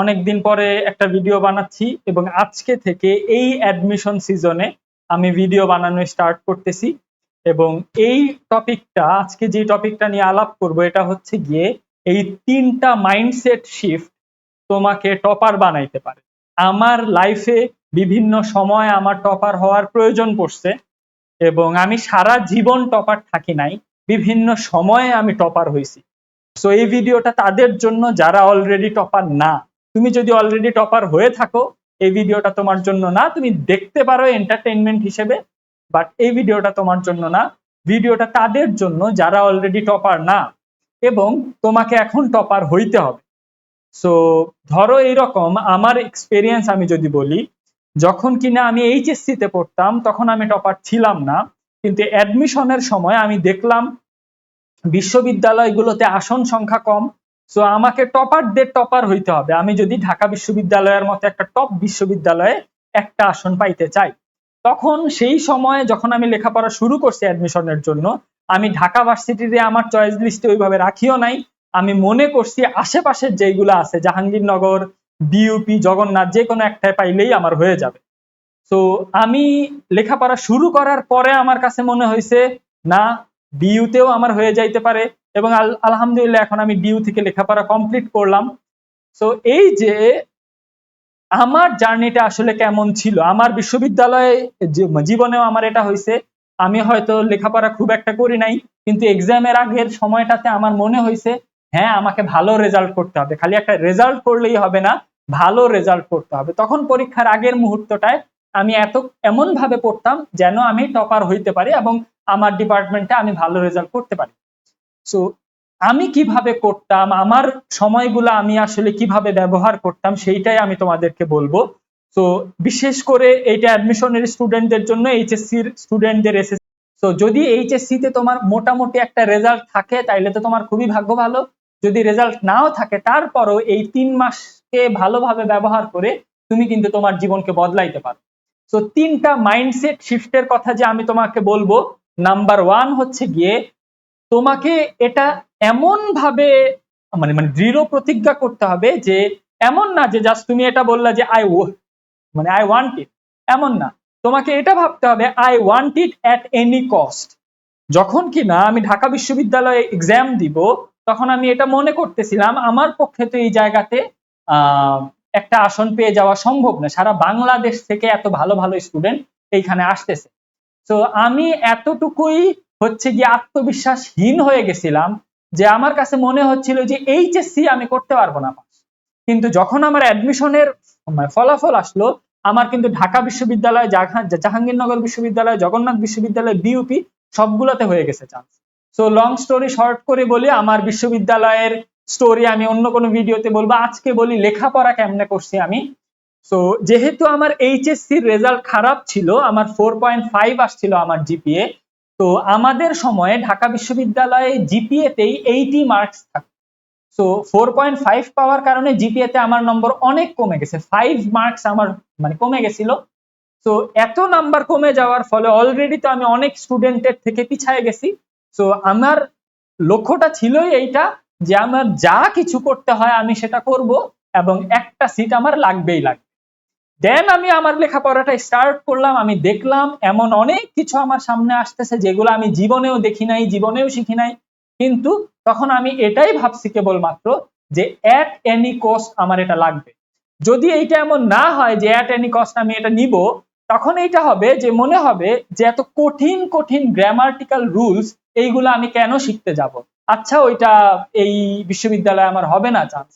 অনেকদিন পরে একটা ভিডিও বানাচ্ছি এবং আজকে থেকে এই অ্যাডমিশন সিজনে আমি ভিডিও বানানো স্টার্ট করতেছি এবং এই টপিকটা আজকে যে টপিকটা নিয়ে আলাপ করব, এটা হচ্ছে গিয়ে এই তিনটা মাইন্ডসেট শিফট তোমাকে টপার বানাইতে পারে। আমার লাইফে বিভিন্ন সময় আমার টপার হওয়ার প্রয়োজন পড়ছে এবং আমি সারা জীবন টপার থাকি নাই, বিভিন্ন সময়ে আমি টপার হয়েছি। সো এই ভিডিওটা তাদের জন্য যারা অলরেডি টপার না তুমি যদি অলরেডি টপার হয়ে থাকো, এই ভিডিওটা তোমার জন্য না, তুমি দেখতে পারো এন্টারটেনমেন্ট হিসেবে বাট এই ভিডিওটা তোমার জন্য না। ভিডিওটা তাদের জন্য, যারা অলরেডি টপার না, এবং তোমাকে এখন টপার হইতে হবে। সো ধরো এইরকম, আমার এক্সপেরিয়েন্স আমি যদি বলি, যখন কিনা আমি এইচএসসি তে পড়তাম, তখন আমি টপার ছিলাম না, কিন্তু অ্যাডমিশনের সময় আমি দেখলাম, বিশ্ববিদ্যালয়গুলোতে আসন সংখ্যা কম সো আমাকে টপারদের টপার হইতে হবে। আমি যদি ঢাকা বিশ্ববিদ্যালয়ের মতো একটা টপ বিশ্ববিদ্যালয়ে একটা আসন পাইতে চাই, তখন সেই সময়ে যখন আমি লেখাপড়া শুরু করছি অ্যাডমিশনের জন্য, আমি ঢাকা ভার্সিটিতে আমার চয়েস লিস্টে ওইভাবে রাখিও নাই। আমি মনে করছি আশেপাশের যেগুলো আছে, জাহাঙ্গীরনগর বিউপি জগন্নাথ, যে কোনো একটাই পাইলেই আমার হয়ে যাবে। তো আমি লেখাপড়া শুরু করার পরে আমার কাছে মনে হয়েছে না বিউতেও আমার হয়ে যাইতে পারে। এবং আলহামদুলিল্লাহ, এখন আমি ডিউ থেকে লেখাপড়া কমপ্লিট করলাম। তো এই যে আমার জার্নিটা আসলে কেমন ছিল? আমার বিশ্ববিদ্যালয়ে জীবনেও আমার এটা হয়েছে আমি হয়তো লেখাপড়া খুব একটা করি নাই, কিন্তু এক্সামের আগের সময়টাতে আমার মনে হয়েছে হ্যাঁ আমাকে ভালো রেজাল্ট করতে হবে। খালি একটা রেজাল্ট করলেই হবে না, ভালো রেজাল্ট করতে হবে। তখন পরীক্ষার আগের মুহূর্তটায় আমি এত এমন ভাবে পড়তাম যেন আমি টপার হইতে পারি এবং আমার ডিপার্টমেন্টে আমি ভালো রেজাল্ট করতে পারি। সো আমি কীভাবে করতাম, আমার সময়গুলো আমি আসলে কীভাবে ব্যবহার করতাম, সেইটাই আমি তোমাদেরকে বলব। তো বিশেষ করে এইটা অ্যাডমিশনের স্টুডেন্টদের জন্য এইচএসসির স্টুডেন্টদের এসে তো যদি এইচএসসি তে তোমার মোটামুটি একটা রেজাল্ট থাকে, তাইলে তো তোমার খুবই ভাগ্য ভালো। যদি রেজাল্ট নাও থাকে, তারপরও এই তিন মাসকে ভালোভাবে ব্যবহার করে তুমি কিন্তু তোমার জীবনকে বদলাইতে পারো। তো তিনটা মাইন্ডসেট শিফটের কথা যে আমি তোমাকে বলব নাম্বার ওয়ান হচ্ছে গিয়ে তোমাকে এটা এমন ভাবে মানে মানে দৃঢ় প্রতিজ্ঞা করতে হবে যে এমন না যে জাস্ট তুমি এটা বললা যে আই ও মানে আই ওয়ান্ট ইট এমন না। তোমাকে এটা ভাবতে হবে I want it at any cost যখন কি না আমি ঢাকা বিশ্ববিদ্যালয়ে এক্সাম দিব, তখন আমি এটা মনে করতেছিলাম, আমার পক্ষে তো এই জায়গাতে একটা আসন পেয়ে যাওয়া সম্ভব না। সারা বাংলাদেশ থেকে এত ভালো ভালো স্টুডেন্ট এইখানে আসতেছে। তো আমি এতটুকুই হচ্ছে গিয়ে আত্মবিশ্বাসহীন হয়ে গেছিলাম যে আমার কাছে মনে হচ্ছিল যে এইচএসসি আমি করতে পারব না কিন্তু যখন আমার অ্যাডমিশনের ফলাফল আসলো, আমার কিন্তু ঢাকা বিশ্ববিদ্যালয় জাহাঙ্গীরনগর বিশ্ববিদ্যালয়, জগন্নাথ বিশ্ববিদ্যালয় বিউপি সবগুলোতে হয়ে গেছে chance so long story short করে বলি, আমার বিশ্ববিদ্যালয়ের স্টোরি আমি অন্য কোনো ভিডিওতে বলব, আজকে বলি লেখাপড়া কেমনে করছি আমি। সো যেহেতু আমার এইচএসসির রেজাল্ট খারাপ ছিল, আমার ফোর পয়েন্ট ফাইভ আসছিল আমার জিপিএ তো আমাদের সময়ে ঢাকা বিশ্ববিদ্যালয়ে জিপিএতেই এইটি মার্কস থাকতো সো ফোর পয়েন্ট ফাইভ পাওয়ার কারণে জিপিএতে আমার নম্বর অনেক কমে গেছে। ফাইভ মার্কস আমার মানে কমে গেছিল। তো এত নাম্বার কমে যাওয়ার ফলে অলরেডি তো আমি অনেক স্টুডেন্টের থেকে পিছায় গেছি। সো আমার লক্ষ্যটা ছিলই এইটা যে আমার যা কিছু করতে হয় আমি সেটা করব এবং একটা সিট আমার লাগবেই লাগবে। দেন আমি আমার লেখাপড়াটা স্টার্ট করলাম, আমি দেখলাম এমন অনেক কিছু আমার সামনে আসতেছে যেগুলো আমি জীবনেও দেখি নাই, জীবনেও শিখি নাই। কিন্তু তখন আমি এটাই ভাবছি কেবলমাত্র যে অ্যাট এনি কস্ট আমার এটা লাগবে। যদি এইটা এমন না হয় যে অ্যাট এনি কস্ট আমি এটা নিব, তখন এইটা হবে যে মনে হবে যে এত কঠিন কঠিন গ্রামার্টিক্যাল রুলস এইগুলো আমি কেন শিখতে যাব? আচ্ছা ওইটা এই বিশ্ববিদ্যালয়ে আমার হবে না চান্স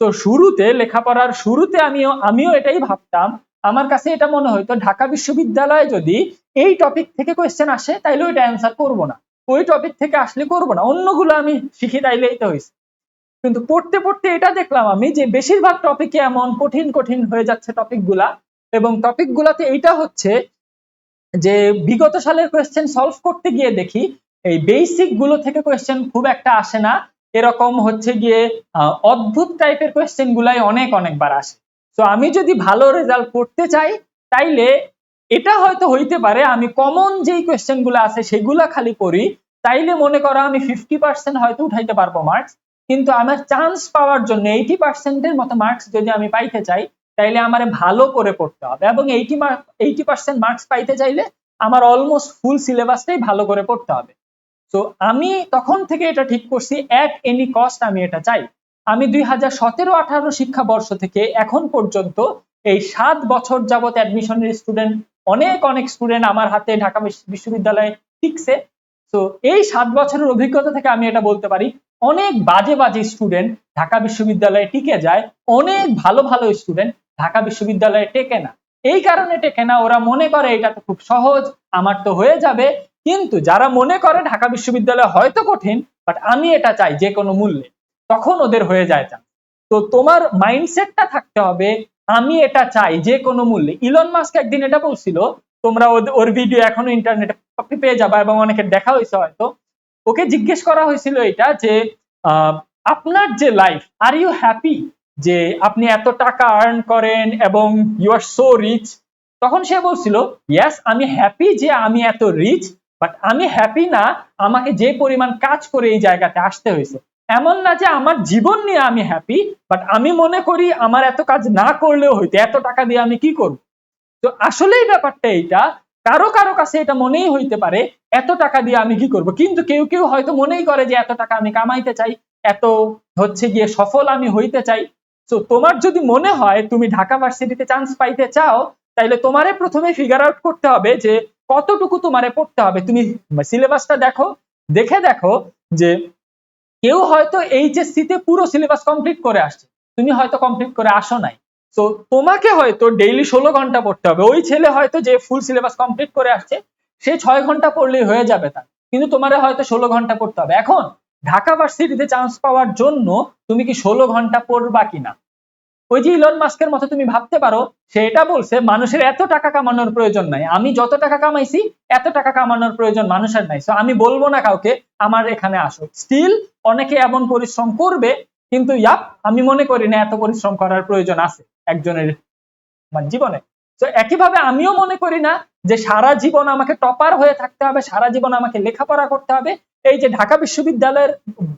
তো শুরুতে, লেখাপড়ার শুরুতে আমিও আমিও এটাই ভাবতাম। আমার কাছে এটা মনে হইতো ঢাকা বিশ্ববিদ্যালয়ে যদি এই টপিক থেকে কোয়েশ্চেন আসে, তাইলে ওইটা অ্যান্সার করব না। ওই টপিক থেকে আসলে করব না। অন্যগুলো আমি শিখি, তাইলেই তো হয়েছে। কিন্তু পড়তে পড়তে এটা দেখলাম আমি যে বেশিরভাগ টপিকে এমন কঠিন কঠিন হয়ে যাচ্ছে টপিকগুলা এবং টপিকগুলাতে এইটা হচ্ছে যে বিগত সালের কোয়েশ্চেন সলভ করতে গিয়ে দেখি, এই বেসিকগুলো থেকে কোয়েশ্চেন খুব একটা আসে না। এরকম হচ্ছে গিয়ে অদ্ভুত টাইপের কোয়েশ্চেন গুলাই অনেক অনেকবার আসে। তো আমি যদি ভালো রেজাল্ট করতে চাই, তাইলে এটা হয়তো হইতে পারে, আমি কমন যেই কোয়েশ্চেনগুলো আছে সেগুলা খালি করি, তাইলে মনে করো আমি ফিফটি পার্সেন্ট হয়তো উঠাইতে পারব মার্কস কিন্তু আমার চান্স পাওয়ার জন্য এইটি পার্সেন্টের মতো মার্কস যদি আমি পাইতে চাই, তাইলে আমার ভালো করে পড়তে হবে। এবং এইটি এইটি পার্সেন্ট মার্কস পাইতে চাইলে আমার অলমোস্ট ফুল সিলেবাসটাই ভালো করে পড়তে হবে। তো আমি তখন থেকে এটা ঠিক করছি অ্যাট এনি কস্ট আমি এটা চাই। আমি দুই হাজার সতেরো আঠারো শিক্ষাবর্ষ থেকে এখন পর্যন্ত এই সাত বছর যাবত অ্যাডমিশনের স্টুডেন্ট অনেক অনেক স্টুডেন্ট আমার হাতে ঢাকা বিশ্ববিদ্যালয়ে টিকছে। তো এই সাত বছরের অভিজ্ঞতা থেকে আমি এটা বলতে পারি, অনেক বাজে বাজে স্টুডেন্ট ঢাকা বিশ্ববিদ্যালয়ে টিকে যায়, অনেক ভালো ভালো স্টুডেন্ট ঢাকা বিশ্ববিদ্যালয়ে টেকে না। এই কারণে টেকে না, ওরা মনে করে এটা তো খুব সহজ, আমার তো হয়ে যাবে কিন্তু যারা মনে করে ঢাকা বিশ্ববিদ্যালয় হয়তো কঠিন বাট আমি এটা চাই যে কোনো মূল্যে, তখন ওদের হয়ে যায় চান তো তোমার মাইন্ডসেটটা থাকতে হবে, আমি এটা চাই যে কোনো মূল্যে। ইলন মাস্ক একদিন এটা বলছিল, তোমরা ওর ভিডিও এখনও ইন্টারনেটে পেয়ে যাবা এবং অনেকের দেখা হয়েছে হয়তো। ওকে জিজ্ঞেস করা হয়েছিল এটা যে আপনার যে লাইফ আর ইউ হ্যাপি যে আপনি এত টাকা আর্ন করেন এবং ইউ আর সো রিচ তখন সে বলছিল ইয়াস আমি হ্যাপি যে আমি এত রিচ বাট আমি হ্যাপি না, আমাকে যে পরিমাণ কাজ করে এই জায়গাতে আসতে হয়েছে। এমন না যে আমার জীবন নিয়ে আমি হ্যাপি বাট আমি মনে করি আমার এত কাজ না করলেও হইতো এত টাকা দিয়ে আমি কি করব? তো আসলেই ব্যাপারটা এইটা, কারও কারও কাছে এটা মনেই হইতে পারে, এত টাকা দিয়ে আমি কি করব? কিন্তু কেউ কেউ হয়তো মনেই করে যে এত টাকা আমি কামাইতে চাই, এত হচ্ছে গিয়ে সফল আমি হইতে চাই। তো তোমার যদি মনে হয় তুমি ঢাকা ভার্সিটিতে চান্স পাইতে চাও, তাইলে তোমারে প্রথমে ফিগার আউট করতে হবে যে কতটুকু তোমারে পড়তে হবে? তুমি সিলেবাসটা দেখো, দেখে দেখো যে কেউ হয়তো এইচএসসি তে পুরো সিলেবাস কমপ্লিট করে আসছে। তুমি হয়তো কমপ্লিট করে আসো নাই। তো তোমাকে হয়তো ডেইলি ষোলো ঘণ্টা পড়তে হবে। ওই ছেলে হয়তো যে ফুল সিলেবাস কমপ্লিট করে আসছে, সে ছয় ঘণ্টা পড়লেই হয়ে যাবে তার। কিন্তু তোমার হয়তো ষোলো ঘণ্টা পড়তে হবে। এখন, ঢাকা ভার্সিটিতে চান্স পাওয়ার জন্য তুমি কি ষোলো ঘণ্টা পড়বা কিনা? ওই যে ইলন মাস্কের মতো তুমি ভাবতে পারো, সে এটা বলছে, মানুষের এত টাকা কামানোর প্রয়োজন নাই। আমি যত টাকা কামাইছি, এত টাকা কামানোর প্রয়োজন মানুষের নাই। সো আমি বলব না কাউকে, আমার এখানে আসো। স্টিল অনেকে এমন পরিশ্রম করবে, কিন্তু ইয়াপ, আমি মনে করি না এত পরিশ্রম করার প্রয়োজন আছে একজনের মানে জীবনে। তো একইভাবে আমিও মনে করি না যে সারা জীবন আমাকে টপার হয়ে থাকতে হবে, সারা জীবন আমাকে লেখাপড়া করতে হবে। এই যে ঢাকা বিশ্ববিদ্যালয়ের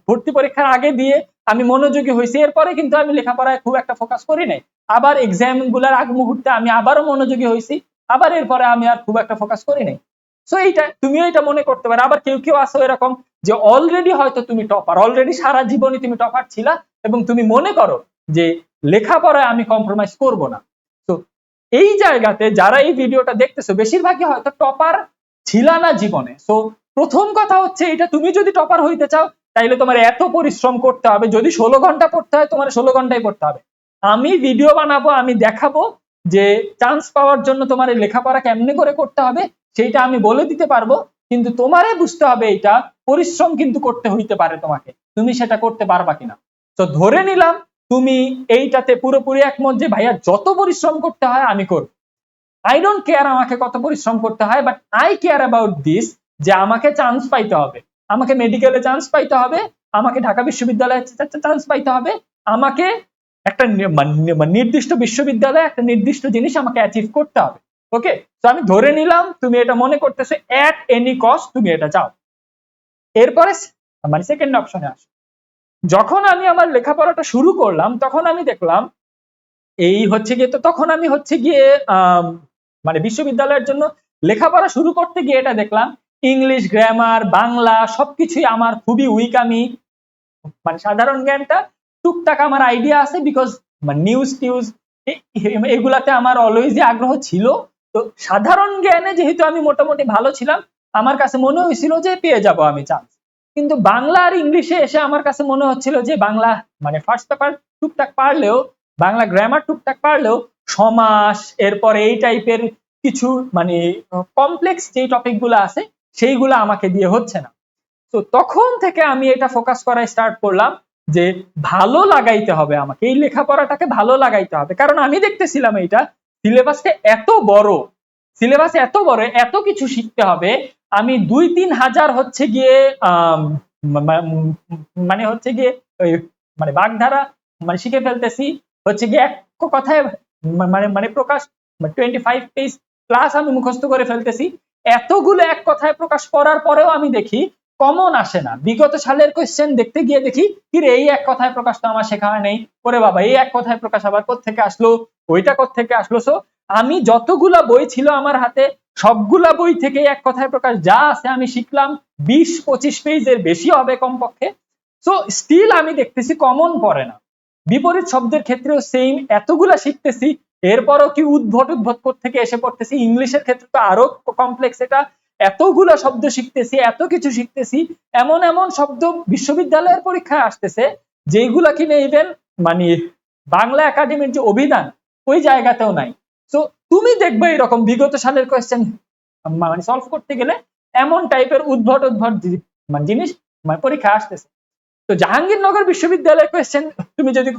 ভর্তি পরীক্ষার আগে দিয়ে আমি মনোযোগী হয়েছি, এরপরে কিন্তু আমি লেখাপড়ায় খুব একটা ফোকাস করি নাই। আবার এক্সামগুলার আগ মুহূর্তে আমি আবারও মনোযোগী হয়েছি, আবার এরপরে আমি আর খুব একটা ফোকাস করি নাই। সো এইটা, তুমিও এটা মনে করতে পারো। আবার কেউ কেউ আসো এরকম যে অলরেডি হয়তো তুমি টপার অলরেডি সারা জীবনই তুমি টপার ছিলা এবং তুমি মনে করো যে লেখাপড়ায় আমি কম্প্রোমাইজ করব না। তো এই জায়গাতে যারা এই ভিডিওটা দেখতেছো, বেশিরভাগই হয়তো টপার ছিলা না জীবনে। সো প্রথম কথা হচ্ছে এটা, তুমি যদি টপার হইতে চাও তাইলে তোমার এত পরিশ্রম করতে হবে, যদি ষোলো ঘণ্টা পড়তে হয় তোমার ষোলো ঘন্টায় পড়তে হবে। আমি ভিডিও বানাবো, আমি দেখাবো যে চান্স পাওয়ার জন্য তোমার লেখাপড়া কেমনে করে করতে হবে, সেইটা আমি বলে দিতে পারব, কিন্তু তোমারে বুঝতে হবে এটা, পরিশ্রম কিন্তু করতে হইতে পারে তোমাকে, তুমি সেটা করতে পারবা কিনা। তো ধরে নিলাম, তুমি এইটাতে পুরোপুরি একমত যে ভাইয়া যত পরিশ্রম করতে হয় আমি করব। আই ডোন্ট কেয়ার আমাকে কত পরিশ্রম করতে হয় but I care about this যে আমাকে চান্স পাইতে হবে। আমাকে মেডিকেলে চান্স পাইতে হবে, আমাকে ঢাকা বিশ্ববিদ্যালয়ে চান্স পাইতে হবে, আমাকে একটা নির্দিষ্ট বিশ্ববিদ্যালয়ে একটা নির্দিষ্ট জিনিস আমাকে অ্যাচিভ করতে হবে। ওকে তো আমি ধরে নিলাম, তুমি এটা মনে করতেছো অ্যাট এনি কস্ট তুমি এটা চাও। এরপরে মানে সেকেন্ড অপশনে আসো। যখন আমি আমার লেখাপড়াটা শুরু করলাম, তখন আমি দেখলাম, এই হচ্ছে গিয়ে তো তখন আমি হচ্ছে গিয়ে মানে বিশ্ববিদ্যালয়ের জন্য লেখাপড়া শুরু করতে গিয়ে এটা দেখলাম ইংলিশ গ্রামার বাংলা সবকিছুই আমার খুবই উইক আমি। মানে সাধারণ জ্ঞানটা টুকটাক আমার আইডিয়া আছে বিকজ নিউজ টিউজ এগুলাতে আমার অলওয়েজই আগ্রহ ছিল। তো সাধারণ জ্ঞানে যেহেতু আমি মোটামুটি ভালো ছিলাম, আমার কাছে মনে হয়েছিল যে পেয়ে যাব আমি চান্স কিন্তু বাংলা আর ইংলিশে এসে আমার কাছে মনে হচ্ছিল যে বাংলা মানে ফার্স্ট পেপার টুকটাক পারলেও, বাংলা গ্রামার টুকটাক পারলেও সমাস, এরপর এই টাইপের কিছু মানে কমপ্লেক্স যে টপিকগুলো আছে সেইগুলো আমাকে দিয়ে হচ্ছে না। তো তখন থেকে আমি এটা ফোকাস করা স্টার্ট করলাম যে ভালো লাগাইতে হবে আমাকে। এই লেখাপড়াটাকে ভালো লাগাইতে হবে। কারণ আমি দেখতেছিলাম এইটা, সিলেবাসটা এত বড়, সিলেবাস এত বড়, এত কিছু শিখতে হবে। আমি দুই তিন হাজার হচ্ছে গিয়ে মানে হচ্ছে গিয়ে মানে বাগধারা মানে শিখে ফেলতেছি। হচ্ছে গিয়ে এক কথায় মানে মানে প্রকাশ টোয়েন্টি ফাইভ পেজ প্লাস আমি মুখস্থ করে ফেলতেছি। এতগুলো এক কথায় প্রকাশ করার পরেও আমি দেখি কমন আসে না। বিগত সালের কোয়েশ্চেন দেখতে গিয়ে দেখি কি রে এই এক কথায় প্রকাশ তো আমার শেখা নেই ওরে বাবা, এই এক কথায় প্রকাশ আবার থেকে আসলো? ওইটা থেকে আসলো? সো আমি যতগুলা বই ছিল আমার হাতে, সবগুলা বই থেকে এক কথায় প্রকাশ যা আছে আমি শিখলাম। বিশ, পঁচিশ পেজের বেশি হবে কমপক্ষে। সো স্টিল আমি দেখতেছি কমন পড়ে না। বিপরীত শব্দের ক্ষেত্রেও সেম এতগুলা শিখতেছি এরপরও কি উদ্ভট উদ্ভট থেকে এসে পড়তেছি? ইংলিশের ক্ষেত্রে তো আরও কমপ্লেক্স এটা। এতগুলা শব্দ শিখতেছি, এত কিছু শিখতেছি, এমন এমন শব্দ বিশ্ববিদ্যালয়ের পরীক্ষায় আসতেছে যেগুলা কিনে ইভেন মানে বাংলা একাডেমির যে অভিধান, ওই জায়গাতেও নাই। তো তুমি দেখবে এরকম বিগত সালের কোয়েশ্চেন মানে সলভ করতে গেলে এমন টাইপের উদ্ভট উদ্ভট মানে জিনিস মানে পরীক্ষা আসতেছে। তো জাহাঙ্গীরনগর বিশ্ববিদ্যালয়ের কোয়েশ্চেন তুমি যদি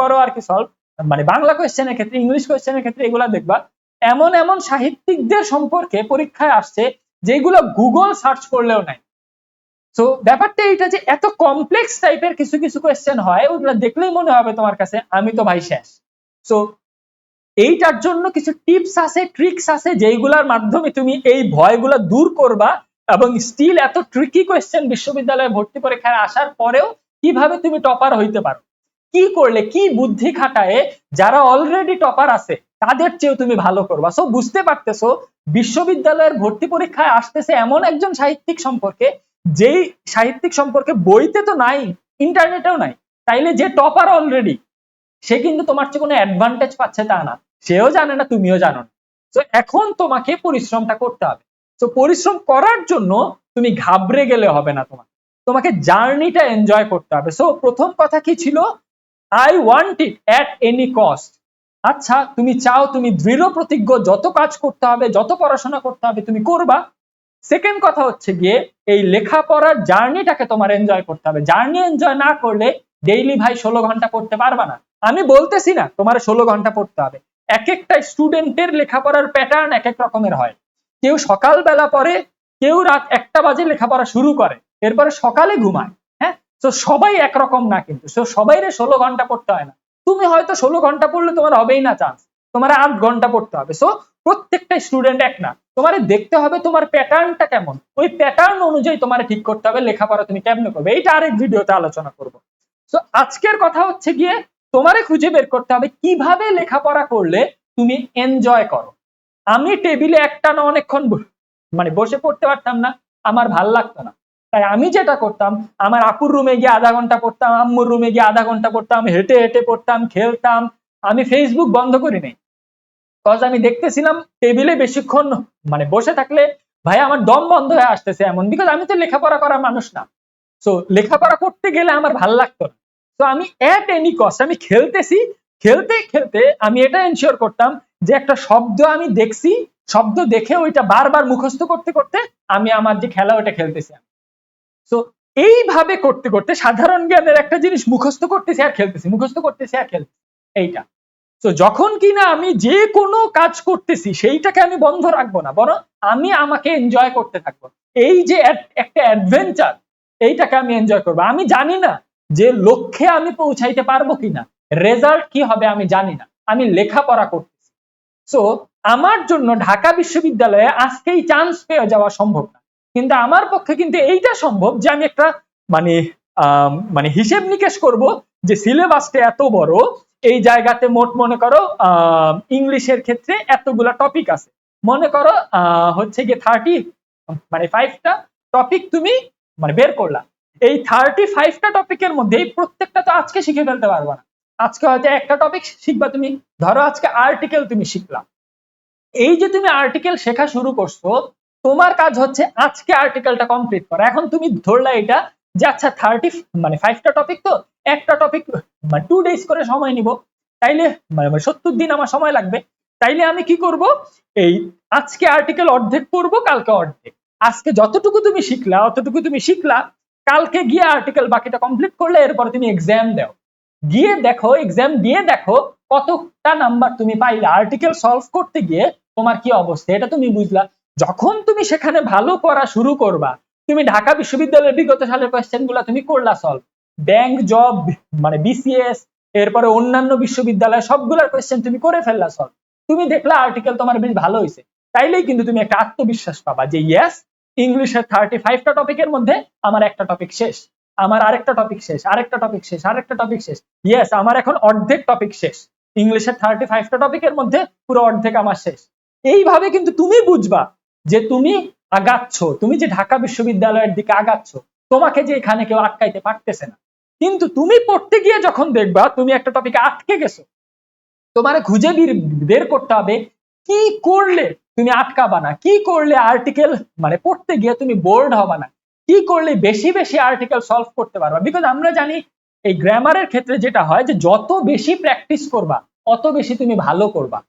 করো আর কি সলভ মানে বাংলা কোয়েশ্চেনের ক্ষেত্রে ইংলিশ কোয়েশ্চেনের ক্ষেত্রে এগুলা দেখবা, এমন এমন সাহিত্যিকদের সম্পর্কে পরীক্ষায় আসছে যেগুলো গুগল সার্চ করলেও নাই। তো ব্যাপারটা এইটা যে এত কমপ্লেক্স টাইপের কিছু কিছু কোয়েশ্চেন হয়, ওগুলো দেখলেই মনে হবে তোমার কাছে, আমি তো ভাই শেষ। সো এইটার জন্য কিছু টিপস আছে ট্রিক্স আছে, যেইগুলোর মাধ্যমে তুমি এই ভয়গুলো দূর করবা এবং স্টিল এত ট্রিকি কোয়েশ্চেন বিশ্ববিদ্যালয়ে ভর্তি পরীক্ষায় আসার পরেও কীভাবে তুমি টপার হইতে পারো। কি করলে, কি বুদ্ধি খাটায় যারা অলরেডি টপার আছে, তাদের চেয়েও তুমি ভালো করবা। সো বুঝতে পারতেছো, বিশ্ববিদ্যালয়ের ভর্তি পরীক্ষায় আসতেছে এমন একজন সাহিত্যিক সম্পর্কে, যেই সাহিত্যিক সম্পর্কে বইতে তো নাই ইন্টারনেটেও নাই। তাইলে যে টপার অলরেডি সে কিন্তু তোমার চেয়ে কোনো অ্যাডভান্টেজ পাচ্ছে তা না। সেও জানে না, তুমিও জানো না। তো এখন তোমাকে পরিশ্রমটা করতে হবে। তো পরিশ্রম করার জন্য তুমি ঘাবড়ে গেলে হবে না তোমার তোমাকে জার্নিটা এনজয় করতে হবে। সো প্রথম কথা কি ছিল? I want it at any cost আচ্ছা তুমি চাও তুমি দৃঢ় প্রতিজ্ঞ যত কাজ করতে হবে, যত পড়াশোনা করতে হবে তুমি করবা। সেকেন্ড কথা হচ্ছে গিয়ে, এই লেখাপড়ার জার্নিটাকে তোমার এনজয় করতে হবে। জার্নি এনজয় না করলে ডেইলি ভাই ষোলো ঘণ্টা পড়তে পারবা না। আমি বলতেছি না, তোমার ষোলো ঘণ্টা পড়তে হবে। এক একটা স্টুডেন্টের লেখাপড়ার প্যাটার্ন এক এক রকমের হয়। কেউ সকালবেলা পরে কেউ রাত একটা বাজে লেখাপড়া শুরু করে। এরপরে সকালে ঘুমায়। তো সবাই একরকম না কিন্তু। সবাই ষোলো ঘণ্টা পড়তে হয় না। তুমি হয়তো ষোলো ঘণ্টা পড়লে তোমার হবেই না চান্স তোমার আট ঘণ্টা পড়তে হবে। সো প্রত্যেকটা স্টুডেন্ট এক না। তোমার দেখতে হবে তোমার প্যাটার্নটা কেমন। ওই প্যাটার্ন অনুযায়ী তোমার ঠিক করতে হবে, লেখাপড়া তুমি কেমন করবে। এইটা আরেক ভিডিওতে আলোচনা করব। তো আজকের কথা হচ্ছে গিয়ে তোমারে খুঁজে বের করতে হবে, কীভাবে লেখাপড়া করলে তুমি এনজয় করো। আমি টেবিলে একটা না অনেকক্ষণ মানে বসে পড়তে পারতাম না, আমার ভালো লাগতো না। তাই আমি যেটা করতাম, আমার আপুর রুমে গিয়ে আধা ঘণ্টা পড়তাম, আম্মুর রুমে গিয়ে আধা ঘণ্টা পড়তাম, হেঁটে হেঁটে পড়তাম, খেলতাম। আমি ফেসবুক বন্ধ করি নাই। কজ আমি দেখতেছিলাম টেবিলে বেশিক্ষণ মানে বসে থাকলে ভাই আমার দম বন্ধ হয়ে আসতেছে এমন। বিকজ আমি তো লেখাপড়া করার মানুষ না। সো লেখাপড়া করতে গেলে আমার ভালো লাগতো না। তো আমি অ্যাট এনি কস্ট আমি খেলতেছি, খেলতে খেলতে আমি এটা এনশিওর করতাম যে একটা শব্দ আমি দেখছি, শব্দ দেখে ওইটা বারবার মুখস্থ করতে করতে আমি আমার যে খেলা, ওইটা খেলতেছি সো এইভাবে করতে করতে সাধারণ জ্ঞানের একটা জিনিস মুখস্থ করতেছি আর খেলতেছি, মুখস্থ করতেছি আর খেলতেছি, এইটা। তো যখন কিনা আমি যে কোনো কাজ করতেছি, সেইটাকে আমি বন্ধ রাখব না, বরং আমি আমাকে এনজয় করতে থাকব। এই যে একটা অ্যাডভেঞ্চার এইটাকে আমি এনজয় করব। আমি জানি না যে লক্ষ্যে আমি পৌঁছাইতে পারব কিনা রেজাল্ট কি হবে আমি জানি না, আমি লেখাপড়া করতেছি। সো আমার জন্য ঢাকা বিশ্ববিদ্যালয়ে আজকেই চান্স পেয়ে যাওয়া সম্ভব না। কিন্তু আমার পক্ষে কিন্তু এইটা সম্ভব যে আমি একটা মানে মানে হিসেব নিকেশ করব যে সিলেবাসটা এত বড়, এই জায়গাতে মোট মনে করো ইংলিশের ক্ষেত্রে এতগুলা টপিক আছে। মনে করো হচ্ছে গিয়ে থার্টি মানে ফাইভটা টপিক তুমি মানে বের করলা। এই থার্টি ফাইভটা টপিকের মধ্যে প্রত্যেকটা তো আজকে শিখে ফেলতে পারবা না। আজকে হয়তো একটা টপিক শিখবা তুমি, ধরো আজকে আর্টিকেল তুমি শিখলা। এই যে তুমি আর্টিকেল শেখা শুরু করছ তোমার কাজ হচ্ছে আজকে আর্টিকেলটা কমপ্লিট করা। এখন তুমি ধরলা এটা যে আচ্ছা থার্টি মানে ফাইভটা টপিক তো, একটা টপিক মানে টু ডেজ করে সময় নিব। তাইলে মানে সত্তর দিন আমার সময় লাগবে। তাইলে আমি কি করব? এই আজকে আর্টিকেল অর্ধেক পড়ব, কালকে অর্ধেক। আজকে যতটুকু তুমি শিখলা, অতটুকু তুমি শিখলা, কালকে গিয়ে আর্টিকেল বাকিটা কমপ্লিট করলে এরপরে তুমি এক্সাম দাও। গিয়ে দেখো এক্সাম দিয়ে দেখো কতটা নাম্বার তুমি পাইলে। আর্টিকেল সলভ করতে গিয়ে তোমার কি অবস্থা, এটা তুমি বুঝলা। যখন তুমি সেখানে ভালো করা শুরু করবা, তুমি ঢাকা বিশ্ববিদ্যালয়ের বিগত সালের কোয়েশ্চেনগুলা তুমি করলা সলভ ব্যাংক জব মানে বিসিএস এরপরে অন্যান্য বিশ্ববিদ্যালয়, সবগুলোর কোয়েশ্চেন তুমি করে ফেললা সলভ তুমি দেখলা আর্টিকেল তোমার বেশ ভালো হয়েছে তাইলেই কিন্তু তুমি একটা আত্মবিশ্বাস পাবা যে ইয়েস ইংলিশের থার্টি ফাইভটা টপিকের মধ্যে আমার একটা টপিক শেষ, আমার আরেকটা টপিক শেষ, আরেকটা টপিক শেষ, আরেকটা টপিক শেষ। ইয়েস আমার এখন অর্ধেক টপিক শেষ। ইংলিশের থার্টি ফাইভটা টপিকের মধ্যে পুরো অর্ধেক আমার শেষ। এইভাবে কিন্তু তুমি বুঝবা যে তুমি আগাচ্ছ, তুমি যে ঢাকা বিশ্ববিদ্যালয়ের দিকে আগাচ্ছ, তোমাকে যে এখানে কেউ আটকাইতে পারতেছে না। কিন্তু তুমি পড়তে গিয়ে যখন দেখবা, তুমি একটা টপিকে আটকে গেছো। তোমার খুঁজে বের- করতে হবে, কি করলে তুমি আটকাবা না? কি করলে আর্টিকেল মানে পড়তে গিয়ে তুমি বোর্ড হবা না? কি করলে বেশি বেশি আর্টিকেল সলভ করতে পারবা? বিকজ আমরা জানি এই গ্রামারের ক্ষেত্রে যেটা হয় যে যত বেশি প্র্যাকটিস করবা, অত বেশি তুমি ভালো করবা।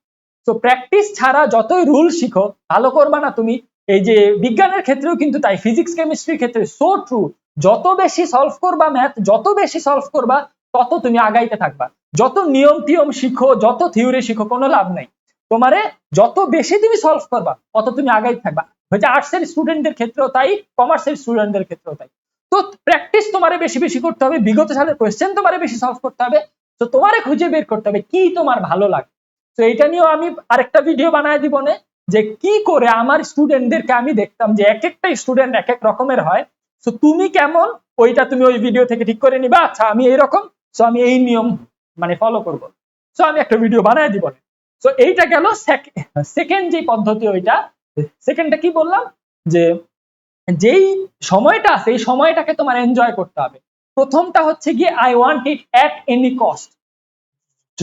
তো প্র্যাকটিস ছাড়া যতই রুল শিখো, ভালো করবা না তুমি। এই যে বিজ্ঞানের ক্ষেত্রেও কিন্তু তাই ফিজিক্স কেমিস্ট্রির ক্ষেত্রে সো ট্রু যত বেশি সলভ করবা ম্যাথ যত বেশি সলভ করবা, তত তুমি আগাইতে থাকবা। যত নিয়ম টিয়ম শিখো, যত থিওরি শিখো, কোনো লাভ নাই। তোমারে যত বেশি তুমি সলভ করবা, তত তুমি আগাইতে থাকবা। হচ্ছে আর্টসের স্টুডেন্টদের ক্ষেত্রেও তাই কমার্সের স্টুডেন্টদের ক্ষেত্রেও তাই। তো প্র্যাকটিস তোমারে বেশি বেশি করতে হবে, বিগত সালের কোয়েশ্চেন তোমারে বেশি সলভ করতে হবে। তো তোমারে খুঁজে বের করতে হবে, কি তোমার ভালো লাগে? তো এটা নিয়েও আমি আরেকটা ভিডিও বানায় দিব না যে কি করে আমার স্টুডেন্টদেরকে আমি দেখতাম যে এক একটা স্টুডেন্ট এক এক রকমের হয়। তো তুমি কেমন? ওইটা তুমি ওই ভিডিও থেকে ঠিক করে নিবা। আচ্ছা আমি এইরকম। সো আমি এই নিয়ম মানে ফলো করব। সো আমি একটা ভিডিও বানায় দিব সো এইটা গেল সেকেন্ড যে পদ্ধতি ওইটা। সেকেন্ডটা কি বললাম? যে যেই সময়টা আছে, এই সময়টাকে তোমার এনজয় করতে হবে। প্রথমটা হচ্ছে গিয়ে I want it at any cost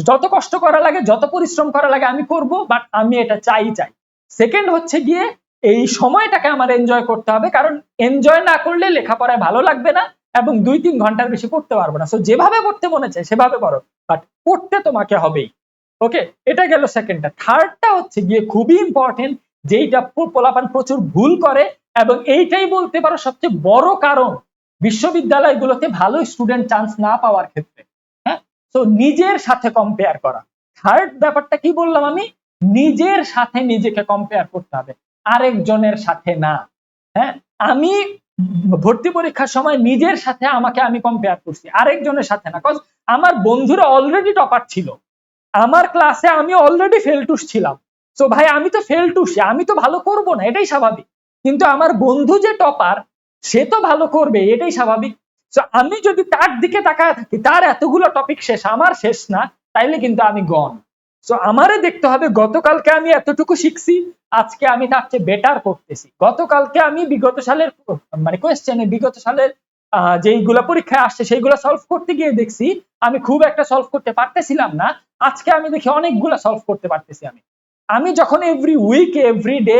যত কষ্ট করা লাগে, যত পরিশ্রম করা লাগে আমি করব বাট আমি এটা চাই চাই। সেকেন্ড হচ্ছে গিয়ে এই সময়টাকে আমার এনজয় করতে হবে, কারণ এনজয় না করলে লেখাপড়ায় ভালো লাগবে না এবং দুই তিন ঘণ্টার বেশি পড়তে পারব না। সো যেভাবে পড়তে মনে চায়, সেভাবে পড়ো বাট পড়তে তোমাকে হবেই। ওকে এটা গেল সেকেন্ডটা থার্ডটা হচ্ছে গিয়ে খুবই ইম্পর্টেন্ট যেইটা পোলাপান প্রচুর ভুল করে এবং এইটাই বলতে পারো সবচেয়ে বড় কারণ, বিশ্ববিদ্যালয়গুলোতে ভালো স্টুডেন্ট চান্স না পাওয়ার ক্ষেত্রে। তো নিজের সাথে কম্পেয়ার করা। থার্ড ব্যাপারটা কি বললাম আমি? নিজের সাথে নিজেকে কম্পেয়ার করতে হবে। আরেকজনের সাথে না। হ্যাঁ? আমি ভর্তি পরীক্ষার সময় নিজের সাথে আমাকে আমি কম্পেয়ার করছি, আরেকজনের সাথে না। কজ আমার বন্ধুরা অলরেডি টপার ছিল। আমার ক্লাসে আমি অলরেডি ফেলটুস ছিলাম। তো ভাই, আমি তো ফেলটুসি আমি তো ভালো করব না, এটাই স্বাভাবিক। কিন্তু আমার বন্ধু যে টপার সে তো ভালো করবে, এটাই স্বাভাবিক। আমি যদি তার দিকে তাকায় থাকি, তার এতগুলো টপিক শেষ, আমার শেষ না, তাইলে কিন্তু আমি গন সো আমারে দেখতে হবে গতকালকে আমি এতটুকু শিখছি, আজকে আমি তার চেয়ে বেটার করতেছি। গতকালকে আমি বিগত সালের মানে কোয়েশ্চেনে বিগত সালের যেইগুলো পরীক্ষায় আসছে, সেইগুলো সলভ করতে গিয়ে দেখছি, আমি খুব একটা সলভ করতে পারতেছিলাম না। আজকে আমি দেখি অনেকগুলো সলভ করতে পারতেছি আমি। আমি যখন এভরি উইক এভরি ডে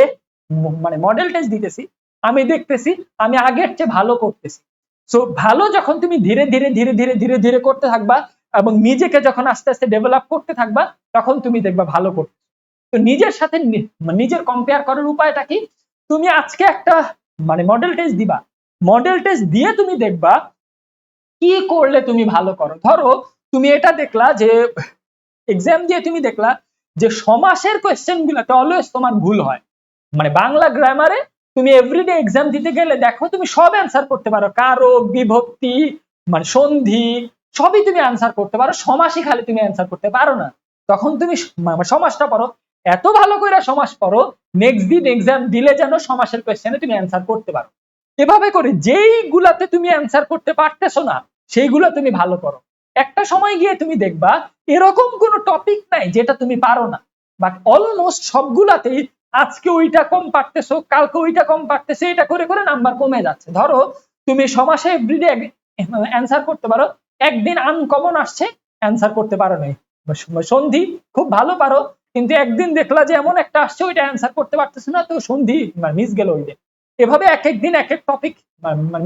মানে মডেল টেস্ট দিতেছি, আমি দেখতেছি, আমি আগের চেয়ে ভালো করতেছি। সো ভালো যখন তুমি ধীরে ধীরে ধীরে ধীরে ধীরে ধীরে করতে থাকবা এবং নিজেকে যখন আস্তে আস্তে ডেভেলপ করতে থাকবা, তখন তুমি দেখবা ভালো করতে তো নিজের সাথে নিজের কম্পেয়ার করার উপায়টা কি? তুমি আজকে একটা মানে মডেল টেস্ট দিবা। মডেল টেস্ট দিয়ে তুমি দেখবা কি করলে তুমি ভালো করো। ধরো, তুমি এটা দেখলা যে এক্সাম দিয়ে তুমি দেখলা যে, সমাসের কোয়েশ্চেন গুলাতে অলওয়েজ তোমার ভুল হয়। মানে বাংলা গ্রামারে তুমি এভরিডে এক্সাম দিতে গেলে দেখো তুমি সব অ্যান্সার করতে পারো। কারক বিভক্তি মানে সন্ধি, সবই তুমি অ্যান্সার করতে পারো। সমাসই খালি তুমি অ্যান্সার করতে পারো না। তখন তুমি মানে সমাসটা পড়ো। এত ভালো করে সমাস পড়ো নেক্সট দিন এক্সাম দিলে যেন সমাসের কোয়েশ্চেনে তুমি অ্যান্সার করতে পারো। এভাবে করে যেই গুলাতে তুমি অ্যান্সার করতে পারতেছো না, সেইগুলো তুমি ভালো করো। একটা সময় গিয়ে তুমি দেখবা, এরকম কোনো টপিক নাই যেটা তুমি পারো না। বাট অলমোস্ট সবগুলাতেই আজকে ওইটা কম পারতেছো কালকে ওইটা কম পারতেছো এটা করে করে নাম্বার কমে যাচ্ছে। ধরো, তুমি সমাসে এভরিডে অ্যান্সার করতে পারো, একদিন আনকমন আসছে অ্যান্সার করতে পারো নাই। সন্ধি, খুব ভালো পারো, কিন্তু একদিন দেখলা যে এমন একটা আসছে, ওইটা অ্যান্সার করতে পারতেছো না, তো সন্ধি মিস গেল ওই দিন এভাবে এক এক দিন এক এক টপিক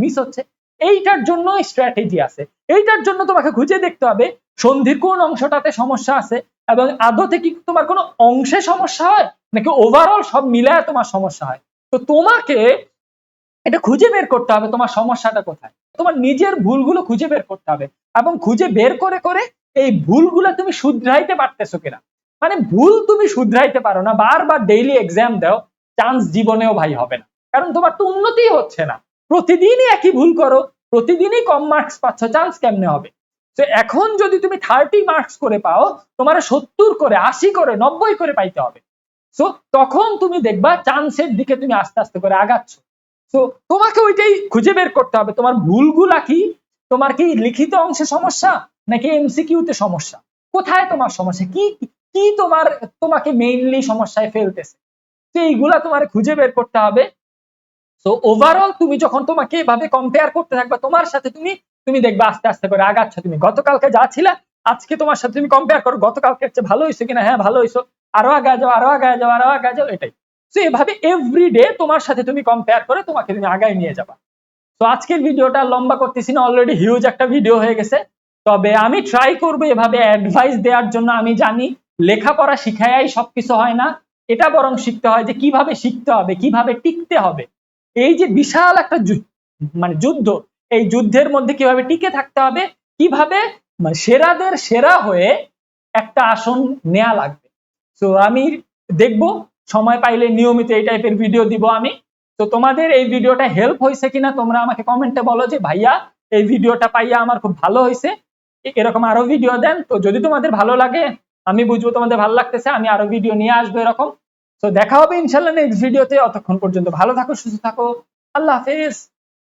মিস হচ্ছে। এইটার জন্য স্ট্র্যাটেজি আছে। এইটার জন্য তোমাকে খুঁজে দেখতে হবে সন্ধির কোন অংশটাতে সমস্যা আছে? এবং আদতে কি তোমার কোনো অংশে সমস্যা হয়? নাকি ওভারঅল সব মিলায় তোমার সমস্যা হয়? তো তোমাকে এটা খুঁজে বের করতে হবে তোমার সমস্যাটা কোথায়। তোমার নিজের ভুলগুলো খুঁজে বের করতে হবে। এবং খুঁজে বের করে করে এই ভুলগুলো তুমি শুধরাইতে পারতেছো কিনা? মানে ভুল তুমি শুধরাইতে পারো না, বারবার ডেইলি এক্সাম দাও চান্স জীবনেও ভাই হবে না। কারণ তোমার তো উন্নতি হচ্ছে না। প্রতিদিনই একই ভুল করো, প্রতিদিনই কম মার্কস পাচ্ছ চান্স কেমনে হবে? তো এখন যদি তুমি থার্টি মার্কস করে পাও, তোমার সত্তর করে, আশি করে, নব্বই করে পাইতে হবে। সো তখন তুমি দেখবা চান্সের দিকে তুমি আস্তে আস্তে করে আগাচ্ছ। তো তোমাকে ওইটাই খুঁজে বের করতে হবে। তোমার ভুলগুলা কি? তোমার কি লিখিত অংশে সমস্যা, নাকি এমসিকিউতে সমস্যা? কোথায় তোমার সমস্যা? কি কি তোমার, তোমাকে মেইনলি সমস্যায় ফেলতেছে? তো এইগুলা তোমার খুঁজে বের করতে হবে। তো ওভারঅল তুমি যখন তোমাকে এভাবে কম্পেয়ার করতে থাকবা, তোমার সাথে তুমি তুমি দেখবে আস্তে আস্তে করে আগাচ্ছ তুমি। গতকালকে যা ছিল, আজকে তোমার সাথে তুমি কম্পেয়ার করো গতকালকে চেয়ে ভালো হয়েছে কিনা? হ্যাঁ ভালো হয়েছো আরও আগে যাও, আরও আগে যাও, আরও আগে যাও, এটাই। তো এভাবে এভরিডে তোমার সাথে তুমি কম্পেয়ার করে তোমাকে তুমি আগায় নিয়ে যাবা। তো আজকের ভিডিওটা লম্বা করতেছি না অলরেডি হিউজ একটা ভিডিও হয়ে গেছে। তবে আমি ট্রাই করব এভাবে অ্যাডভাইস দেওয়ার জন্য। আমি জানি লেখাপড়া শিখাই সবকিছু হয় না। এটা বরং শিখতে হয় যে কীভাবে শিখতে হবে, কীভাবে টিকতে হবে। এই যে বিশাল একটা মানে যুদ্ধ এই যুদ্ধের মধ্যে কীভাবে টিকে থাকতে হবে, কীভাবে সেরাদের সেরা হয়ে একটা আসন নেওয়া লাগবে। তো আমি দেখব, সময় পাইলে নিয়মিত এই টাইপের ভিডিও দিব আমি। তো তোমাদের এই ভিডিওটা হেল্প হয়েছে কিনা, তোমরা আমাকে কমেন্টে বলো যে, ভাইয়া, এই ভিডিওটা পাইয়া আমার খুব ভালো হয়েছে। এরকম আরও ভিডিও দেন। তো যদি তোমাদের ভালো লাগে, আমি বুঝব তোমাদের ভালো লাগতেছে, আমি আরও ভিডিও নিয়ে আসব এরকম। তো দেখা হবে ইনশাল্লাহ নেক্সট ভিডিওতে অতক্ষণ পর্যন্ত ভালো থাকো, সুস্থ থাকো। আল্লাহ হাফেজ।